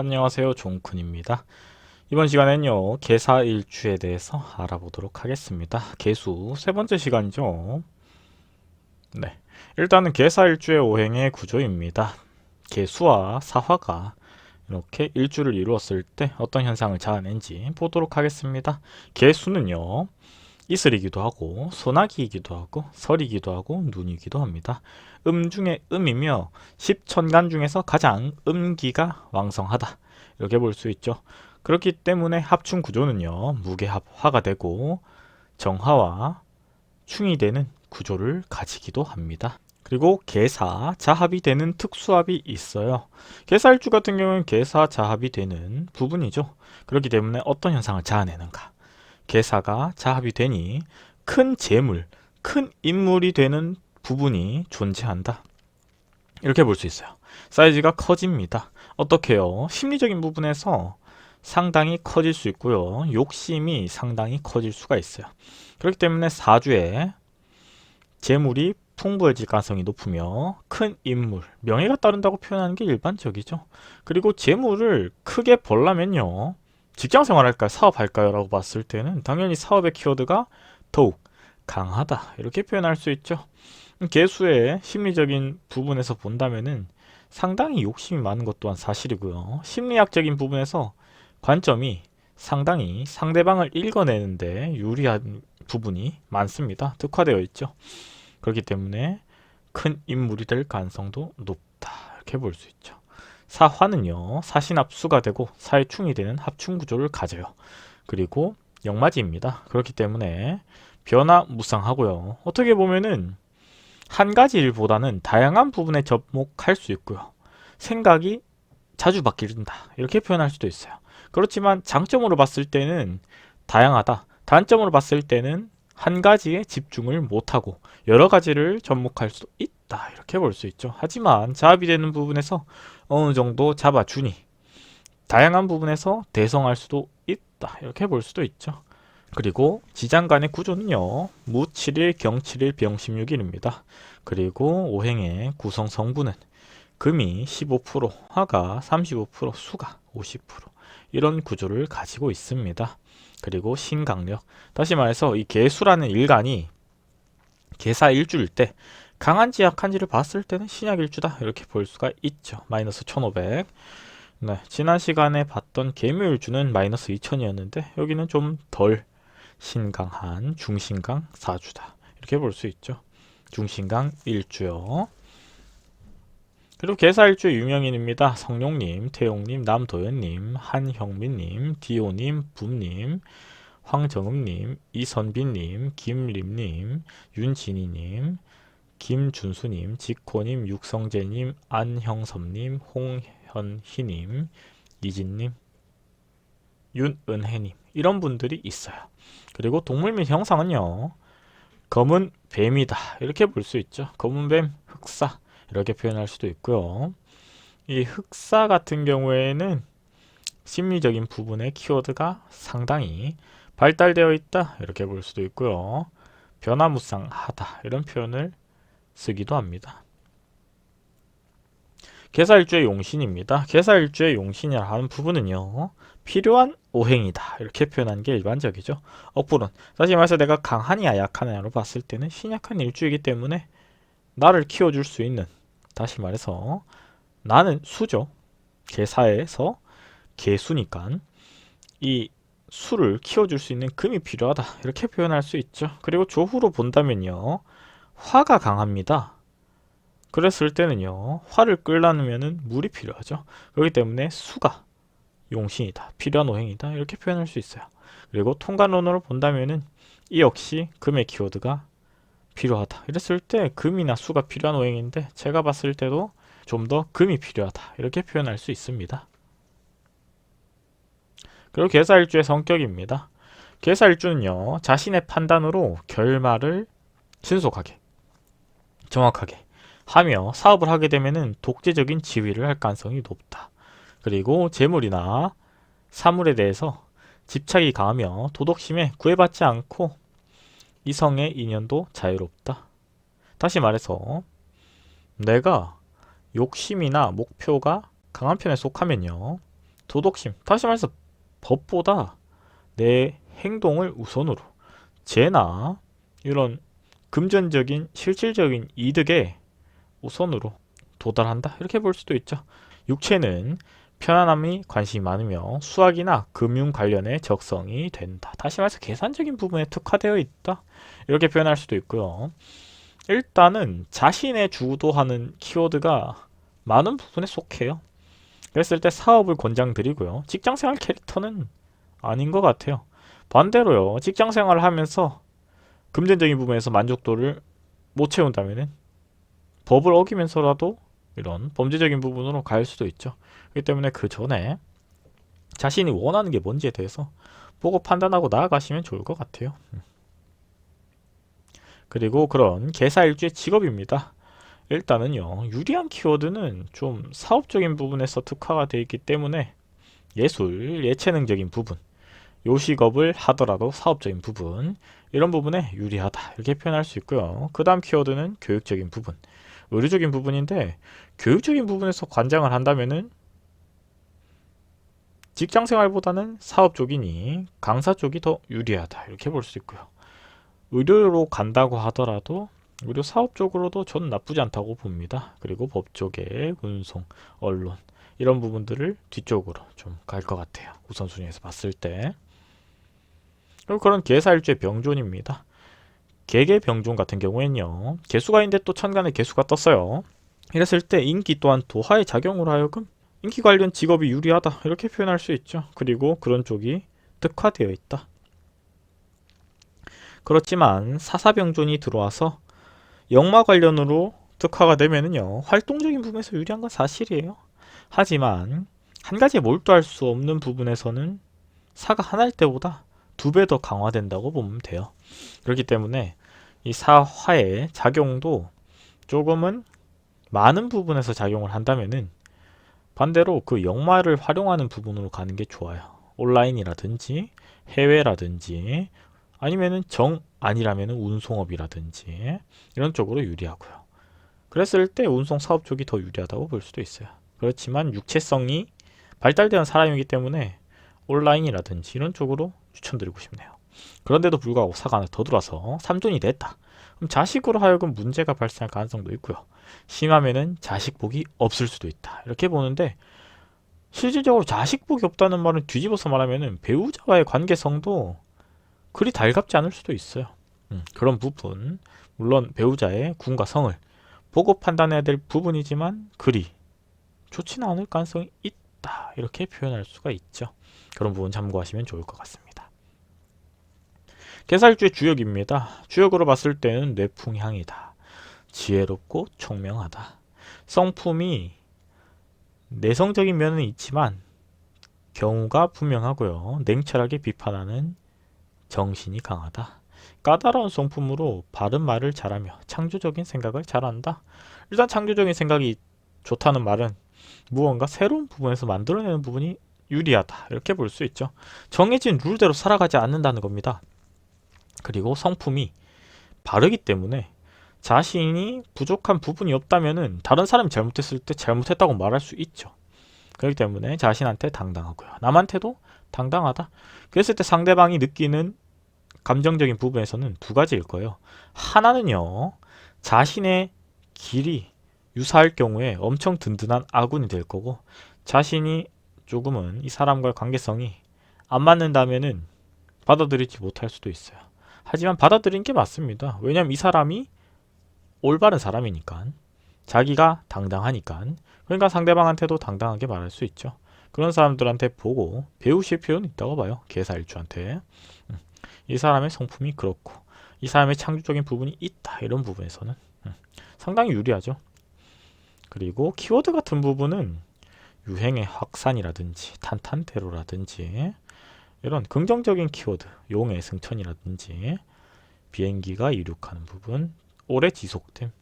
안녕하세요. 종쿤입니다. 이번 시간엔요, 개사 일주에 대해서 알아보도록 하겠습니다. 개수 세 번째 시간이죠. 네. 일단은 개사 일주의 오행의 구조입니다. 개수와 사화가 이렇게 일주를 이루었을 때 어떤 현상을 자아낸지 보도록 하겠습니다. 개수는요, 이슬이기도 하고, 소나기이기도 하고, 설이기도 하고, 눈이기도 합니다. 음 중에 음이며 십천간 중에서 가장 음기가 왕성하다. 이렇게 볼 수 있죠. 그렇기 때문에 합충 구조는요. 무게합화가 되고 정화와 충이 되는 구조를 가지기도 합니다. 그리고 개사, 자합이 되는 특수합이 있어요. 개사일주 같은 경우는 개사, 자합이 되는 부분이죠. 그렇기 때문에 어떤 현상을 자아내는가. 개사가 자합이 되니 큰 재물, 큰 인물이 되는 부분이 존재한다. 이렇게 볼 수 있어요. 사이즈가 커집니다. 어떻게요? 심리적인 부분에서 상당히 커질 수 있고요. 욕심이 상당히 커질 수가 있어요. 그렇기 때문에 사주에 재물이 풍부해질 가능성이 높으며 큰 인물, 명예가 따른다고 표현하는 게 일반적이죠. 그리고 재물을 크게 벌려면요. 직장 생활할까요? 사업할까요? 라고 봤을 때는 당연히 사업의 키워드가 더욱 강하다. 이렇게 표현할 수 있죠. 개수의 심리적인 부분에서 본다면은 상당히 욕심이 많은 것 또한 사실이고요. 심리학적인 부분에서 관점이 상당히 상대방을 읽어내는데 유리한 부분이 많습니다. 특화되어 있죠. 그렇기 때문에 큰 인물이 될 가능성도 높다. 이렇게 볼 수 있죠. 사화는요, 사신합수가 되고 사회충이 되는 합충 구조를 가져요. 그리고 영마지입니다. 그렇기 때문에 변화무쌍하고요. 어떻게 보면은 한 가지 일보다는 다양한 부분에 접목할 수 있고요. 생각이 자주 바뀐다. 이렇게 표현할 수도 있어요. 그렇지만 장점으로 봤을 때는 다양하다. 단점으로 봤을 때는 한 가지에 집중을 못하고 여러 가지를 접목할 수 있다. 이렇게 볼 수 있죠. 하지만 자합이 되는 부분에서 어느 정도 잡아주니 다양한 부분에서 대성할 수도 있다. 이렇게 볼 수도 있죠. 그리고 지장간의 구조는요. 무 7일, 경 7일, 병 16일입니다. 그리고 오행의 구성 성분은 금이 15%, 화가 35%, 수가 50% 이런 구조를 가지고 있습니다. 그리고 신강력. 다시 말해서 이 개수라는 일간이 개사 일주일 때 강한지 약한지를 봤을 때는 신약 일주다 이렇게 볼 수가 있죠. 마이너스 1500. 네, 지난 시간에 봤던 개묘일주는 마이너스 2000이었는데 여기는 좀 덜 신강한 중신강 사주다 이렇게 볼 수 있죠. 중신강 일주요. 그리고 개사일주의 유명인입니다. 성룡님, 태용님, 남도현님, 한형민님, 디오님, 붐님, 황정음님, 이선빈님, 김림님, 윤진희님, 김준수님, 지코님, 육성재님, 안형섭님, 홍현희님, 이진님, 윤은혜님 이런 분들이 있어요. 그리고 동물 및 형상은요. 검은 뱀이다. 이렇게 볼 수 있죠. 검은 뱀, 흑사. 이렇게 표현할 수도 있고요. 이 흑사 같은 경우에는 심리적인 부분의 키워드가 상당히 발달되어 있다. 이렇게 볼 수도 있고요. 변화무쌍하다. 이런 표현을 쓰기도 합니다. 개사일주의 용신입니다. 개사일주의 용신이라 하는 부분은요. 필요한 오행이다. 이렇게 표현하는 게 일반적이죠. 억불은 다시 말해서 내가 강하냐 약하냐로 봤을 때는 신약한 일주이기 때문에 나를 키워줄 수 있는 다시 말해서 나는 수죠. 개사에서 개수니까 이 수를 키워줄 수 있는 금이 필요하다. 이렇게 표현할 수 있죠. 그리고 조후로 본다면요. 화가 강합니다. 그랬을 때는요. 화를 끌려면은 물이 필요하죠. 그렇기 때문에 수가 용신이다. 필요한 오행이다. 이렇게 표현할 수 있어요. 그리고 통관론으로 본다면은 이 역시 금의 키워드가 필요하다. 이랬을 때 금이나 수가 필요한 오행인데 제가 봤을 때도 좀 더 금이 필요하다. 이렇게 표현할 수 있습니다. 그리고 개사일주의 성격입니다. 개사일주는요. 자신의 판단으로 결말을 신속하게 정확하게 하며 사업을 하게 되면은 독재적인 지위를 할 가능성이 높다. 그리고 재물이나 사물에 대해서 집착이 강하며 도덕심에 구애받지 않고 이성의 인연도 자유롭다. 다시 말해서 내가 욕심이나 목표가 강한 편에 속하면요. 도덕심 다시 말해서 법보다 내 행동을 우선으로 재나 이런 금전적인 실질적인 이득에 우선으로 도달한다 이렇게 볼 수도 있죠. 육체는 편안함이 관심이 많으며 수학이나 금융 관련의 적성이 된다. 다시 말해서 계산적인 부분에 특화되어 있다. 이렇게 표현할 수도 있고요. 일단은 자신의 주도하는 키워드가 많은 부분에 속해요. 그랬을 때 사업을 권장드리고요. 직장생활 캐릭터는 아닌 것 같아요. 반대로요. 직장생활을 하면서 금전적인 부분에서 만족도를 못 채운다면은 법을 어기면서라도 이런 범죄적인 부분으로 갈 수도 있죠. 그렇기 때문에 그 전에 자신이 원하는 게 뭔지에 대해서 보고 판단하고 나아가시면 좋을 것 같아요. 음. 그리고 그런 개사일주의 직업입니다. 일단은요, 유리한 키워드는 좀 사업적인 부분에서 특화가 되어 있기 때문에 예술, 예체능적인 부분, 요식업을 하더라도 사업적인 부분, 이런 부분에 유리하다. 이렇게 표현할 수 있고요. 그 다음 키워드는 교육적인 부분, 의료적인 부분인데, 교육적인 부분에서 관장을 한다면은 직장 생활보다는 사업 쪽이니 강사 쪽이 더 유리하다. 이렇게 볼 수 있고요. 의료로 간다고 하더라도 의료 사업 쪽으로도 저는 나쁘지 않다고 봅니다. 그리고 법 쪽에 운송, 언론 이런 부분들을 뒤쪽으로 좀 갈 것 같아요. 우선순위에서 봤을 때. 그런 개사일주의 병존입니다. 개개 병존 같은 경우에는요. 개수가 있는데 또 천간에 개수가 떴어요. 이랬을 때 인기 또한 도하의 작용으로 하여금 인기 관련 직업이 유리하다 이렇게 표현할 수 있죠. 그리고 그런 쪽이 특화되어 있다. 그렇지만 사사병존이 들어와서 역마 관련으로 특화가 되면은요 활동적인 부분에서 유리한 건 사실이에요. 하지만 한 가지에 몰두할 수 없는 부분에서는 사가 하나일 때보다 두 배 더 강화된다고 보면 돼요. 그렇기 때문에 이 사화의 작용도 조금은 많은 부분에서 작용을 한다면은 반대로 그 역마를 활용하는 부분으로 가는 게 좋아요. 온라인이라든지 해외라든지 아니면은 정 아니라면은 운송업이라든지 이런 쪽으로 유리하고요. 그랬을 때 운송 사업 쪽이 더 유리하다고 볼 수도 있어요. 그렇지만 육체성이 발달된 사람이기 때문에 온라인이라든지 이런 쪽으로 추천드리고 싶네요. 그런데도 불구하고 사가 하나 더 들어와서 3존이 됐다. 그럼 자식으로 하여금 문제가 발생할 가능성도 있고요. 심하면은 자식복이 없을 수도 있다. 이렇게 보는데 실질적으로 자식복이 없다는 말은 뒤집어서 말하면은 배우자와의 관계성도 그리 달갑지 않을 수도 있어요. 음, 그런 부분 물론 배우자의 군과 성을 보고 판단해야 될 부분이지만 그리 좋지는 않을 가능성이 있다 이렇게 표현할 수가 있죠. 그런 부분 참고하시면 좋을 것 같습니다. 개살주의 주역입니다. 주역으로 봤을 때는 뇌풍향이다. 지혜롭고 총명하다. 성품이 내성적인 면은 있지만 경우가 분명하고요. 냉철하게 비판하는 정신이 강하다. 까다로운 성품으로 바른 말을 잘하며 창조적인 생각을 잘한다. 일단 창조적인 생각이 좋다는 말은 무언가 새로운 부분에서 만들어내는 부분이 유리하다. 이렇게 볼 수 있죠. 정해진 룰대로 살아가지 않는다는 겁니다. 그리고 성품이 바르기 때문에 자신이 부족한 부분이 없다면은 다른 사람이 잘못했을 때 잘못했다고 말할 수 있죠. 그렇기 때문에 자신한테 당당하고요. 남한테도 당당하다. 그랬을 때 상대방이 느끼는 감정적인 부분에서는 두 가지일 거예요. 하나는요, 자신의 길이 유사할 경우에 엄청 든든한 아군이 될 거고, 자신이 조금은 이 사람과의 관계성이 안 맞는다면은 받아들이지 못할 수도 있어요. 하지만 받아들인 게 맞습니다. 왜냐면 이 사람이 올바른 사람이니까. 자기가 당당하니까. 그러니까 상대방한테도 당당하게 말할 수 있죠. 그런 사람들한테 보고 배우실 필요는 있다고 봐요. 개사일주한테. 음. 이 사람의 성품이 그렇고 이 사람의 창조적인 부분이 있다. 이런 부분에서는 음. 상당히 유리하죠. 그리고 키워드 같은 부분은 유행의 확산이라든지 탄탄대로라든지 이런 긍정적인 키워드 용의 승천이라든지 비행기가 이륙하는 부분 오래 지속됨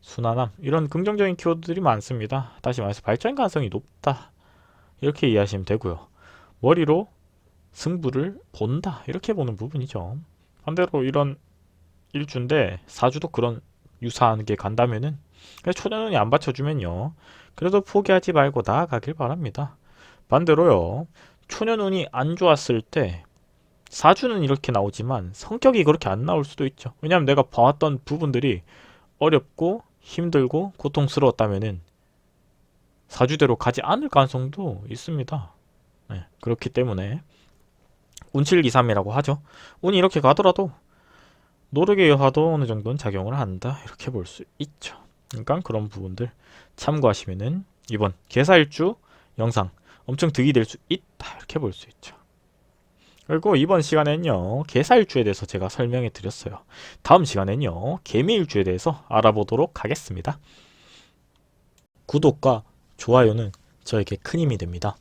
순환함 이런 긍정적인 키워드들이 많습니다. 다시 말해서 발전 가능성이 높다 이렇게 이해하시면 되고요. 머리로 승부를 본다 이렇게 보는 부분이죠. 반대로 이런 일주인데 사주도 그런 유사한 게 간다면은 초년운이 안 받쳐주면요. 그래도 포기하지 말고 나아가길 바랍니다. 반대로요. 초년운이 안 좋았을 때 사주는 이렇게 나오지만 성격이 그렇게 안 나올 수도 있죠. 왜냐하면 내가 봐왔던 부분들이 어렵고 힘들고 고통스러웠다면은 사주대로 가지 않을 가능성도 있습니다. 네, 그렇기 때문에 운칠기삼이라고 하죠. 운이 이렇게 가더라도 노력의 여하도 어느 정도는 작용을 한다 이렇게 볼 수 있죠. 그러니까 그런 부분들 참고하시면은 이번 개사일주 영상 엄청 득이 될 수 있다 이렇게 볼 수 있죠. 그리고 이번 시간에는요 개사일주에 대해서 제가 설명해 드렸어요. 다음 시간에는요 개미일주에 대해서 알아보도록 하겠습니다. 구독과 좋아요는 저에게 큰 힘이 됩니다.